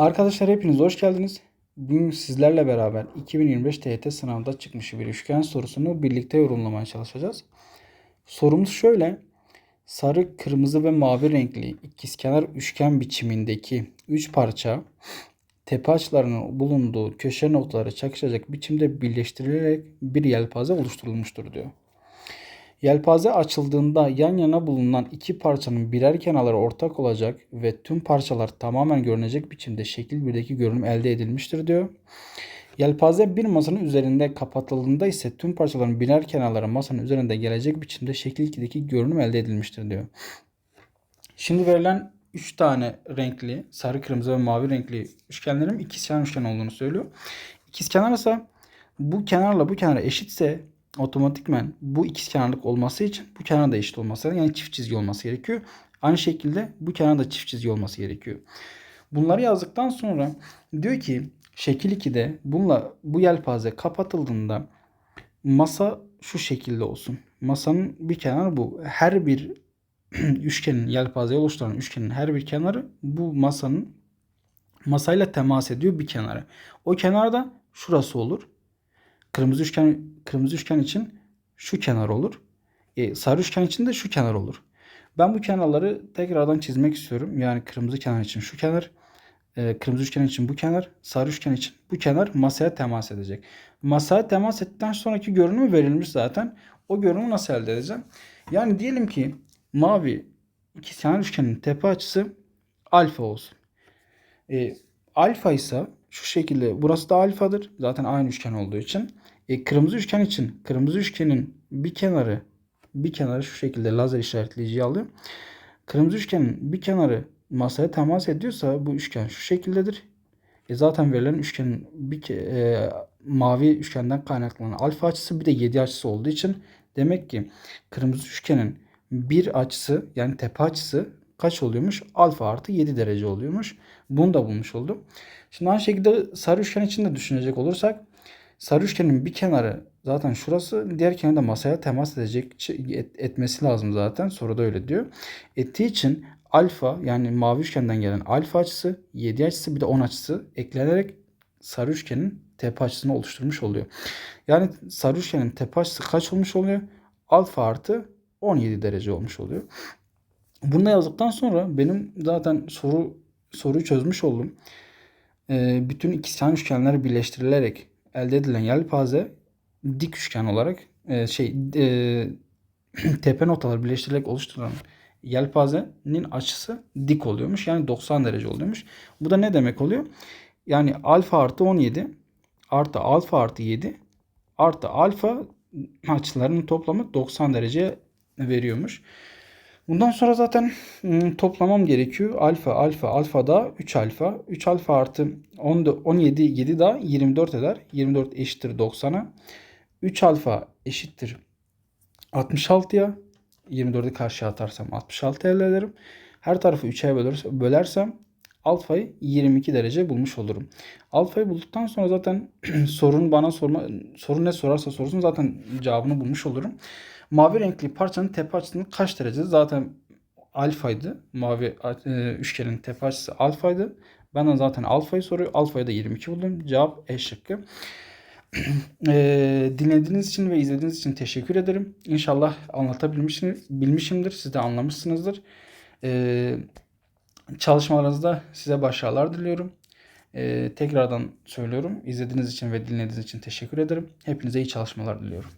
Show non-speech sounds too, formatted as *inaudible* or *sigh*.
Arkadaşlar hepiniz hoş geldiniz. Bugün sizlerle beraber 2025 TYT sınavında çıkmış bir üçgen sorusunu birlikte yorumlamaya çalışacağız. Sorumuz şöyle. Sarı, kırmızı ve mavi renkli ikizkenar üçgen biçimindeki 3 parça tepe açılarının bulunduğu köşe noktaları çakışacak biçimde birleştirilerek bir yelpaze oluşturulmuştur diyor. Yelpaze açıldığında yan yana bulunan iki parçanın birer kenarları ortak olacak ve tüm parçalar tamamen görünecek biçimde şekil 1'deki görünüm elde edilmiştir diyor. Yelpaze bir masanın üzerinde kapatıldığında ise tüm parçaların birer kenarları masanın üzerinde gelecek biçimde şekil 2'deki görünüm elde edilmiştir diyor. Şimdi verilen 3 tane renkli sarı, kırmızı ve mavi renkli üçgenlerin ikizkenar üçgen olduğunu söylüyor. İkizkenar ise bu kenarla bu kenara eşitse otomatikmen bu ikizkenarlık olması için bu kenar da eşit olması lazım. Yani çift çizgi olması gerekiyor. Aynı şekilde bu kenar da çift çizgi olması gerekiyor. Bunları yazdıktan sonra diyor ki şekil 2'de bununla bu yelpaze kapatıldığında masa şu şekilde olsun. Masanın bir kenarı bu. Her bir *clears throat* üçgenin yelpazeyi oluşturan üçgenin her bir kenarı bu masanın masayla temas ediyor bir kenarı. O kenarda şurası olur. Kırmızı üçgen kırmızı üçgen için şu kenar olur. E, sarı üçgen için de şu kenar olur. Ben bu kenarları tekrardan çizmek istiyorum. Yani kırmızı kenar için şu kenar, e, kırmızı üçgen için bu kenar, sarı üçgen için bu kenar masaya temas edecek. Masaya temas ettikten sonraki görünümü verilmiş zaten. O görünümü nasıl elde edeceğim? Yani diyelim ki mavi ikizkenar üçgenin tepe açısı alfa olsun. E, alfa ise şu şekilde burası da alfadır. Zaten aynı üçgen olduğu için. E, kırmızı üçgen için kırmızı üçgenin bir kenarı bir kenarı şu şekilde lazer işaretleyiciyi alıyorum. Kırmızı üçgenin bir kenarı masaya temas ediyorsa bu üçgen şu şekildedir. E zaten verilen üçgenin bir e, mavi üçgenden kaynaklanan alfa açısı bir de 7 açısı olduğu için demek ki kırmızı üçgenin bir açısı yani tepe açısı kaç oluyormuş? Alfa artı 7 derece oluyormuş. Bunu da bulmuş oldum. Şimdi aynı şekilde sarı üçgen için de düşünecek olursak sarı üçgenin bir kenarı zaten şurası diğer kenarı da masaya temas edecek et- etmesi lazım zaten. Soruda öyle diyor. Ettiği için alfa yani mavi üçgenden gelen alfa açısı 7 açısı bir de 10 açısı eklenerek sarı üçgenin tepe açısını oluşturmuş oluyor. Yani sarı üçgenin tepe açısı kaç olmuş oluyor? Alfa artı 17 derece olmuş oluyor. Bunu da yazdıktan sonra benim zaten soru soruyu çözmüş oldum. Ee, bütün ikizkenar üçgenler birleştirilerek elde edilen yelpaze dik üçgen olarak e, şey e, *clears throat* tepe noktaları birleştirilerek oluşturulan yelpazenin açısı dik oluyormuş. Yani 90 derece oluyormuş. Bu da ne demek oluyor? Yani alfa artı 17 artı alfa artı 7 artı alfa açılarının toplamı 90 derece veriyormuş. Bundan sonra zaten ım, toplamam gerekiyor. Alfa, alfa, alfa da 3 alfa. 3 alfa artı 10, 17, 7 daha 24 eder. 24 eşittir 90'a. 3 alfa eşittir 66'ya. 24'ü karşıya atarsam 66 elde ederim. Her tarafı 3'e bölür- bölersem alfayı 22 derece bulmuş olurum. Alfayı bulduktan sonra zaten *clears throat* sorun bana sorma sorun ne sorarsa sorsun zaten cevabını bulmuş olurum. Mavi renkli parçanın tepe açısının kaç derece? Zaten alfaydı. Mavi e, üçgenin tepe açısı alfaydı. Benden zaten alfayı soruyor. Alfayı da 22 buldum. Cevap E şıkkı. Eee, *clears throat* dinlediğiniz için ve izlediğiniz için teşekkür ederim. İnşallah anlatabilmişim, bilmişimdir. Siz de anlamışsınızdır. Eee, çalışmalarınızda size başarılar diliyorum. Eee, tekrardan söylüyorum. İzlediğiniz için ve dinlediğiniz için teşekkür ederim. Hepinize iyi çalışmalar diliyorum.